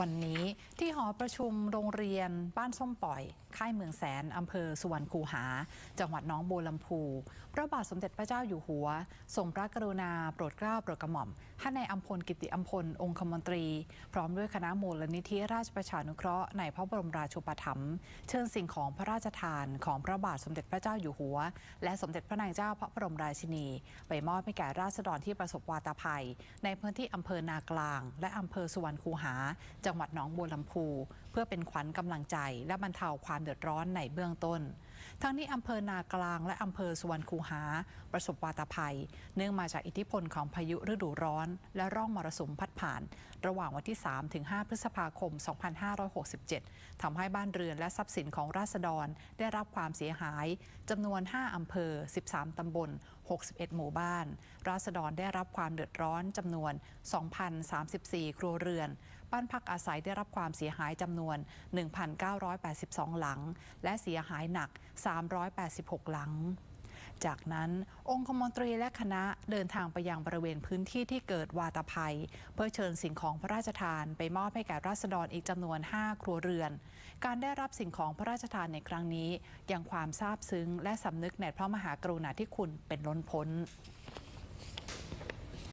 วันนี้ที่หอประชุมโรงเรียนบ้านส้มปล่อย ค่ายเมืองแสนอำเภอสุวรรณคูหา จังหวัดน้องบัวลำพู พระบาทสมเด็จพระเจ้าอยู่หัวทรงพระกรุณาโปรดเกล้าโปรดกระหม่อมให้ในายอัมพลกิติอัมพลองคมนตรี พร้อมด้วยคณะมูลนิธิราชประชานุเคราะห์ในพระบรมราชูปถัมภ์เชิญสิ่งของพระราชทานของพระบาทสมเด็จพระเจ้าอยู่หัว และสมเด็จพระนางเจ้าพระบรมราชินี ไปมอบให้แก่ราษฎรที่ประสบวาตภัย ในพื้นที่อำเภอนา กลาง และอำเภอสุวรรณคูหาจังหวัดหนองบัวลำพู เพื่อเป็นขวัญกำลังใจ และบรรเทาความเดือดร้อนในเบื้องต้น ทั้งนี้อำเภอนากลางและอำเภอสุวรรณคูหา ประสบวาตภัย เนื่องมาจากอิทธิพลของพายุฤดูร้อน และร่องมรสุมพัดผ่าน ระหว่างวันที่ 3-5 พฤษภาคม 2567 ทำให้บ้านเรือนและทรัพย์สินของราษฎรได้รับความเสียหายจำนวน 5อำเภอ 13 ตำบล 61 หมู่บ้าน ราษฎรได้รับความเดือดร้อนจำนวน 2,034 ครัวเรือน บ้านพักอาศัยได้รับความเสียหายจำนวน 1,982 หลัง และเสียหายหนัก 386 หลัง จากนั้นองคมนตรีและคณะเดินทางไปยังบริเวณพื้นที่ที่เกิดวาตภัย เพื่อเชิญสิ่งของพระราชทาน ไปมอบให้แก่ราษฎรอีกจำนวน 5 ครัวเรือน การได้รับสิ่งของพระราชทานในครั้งนี้ยังความซาบซึ้ง และสำนึกในพระมหากรุณาธิคุณเป็นล้นพ้น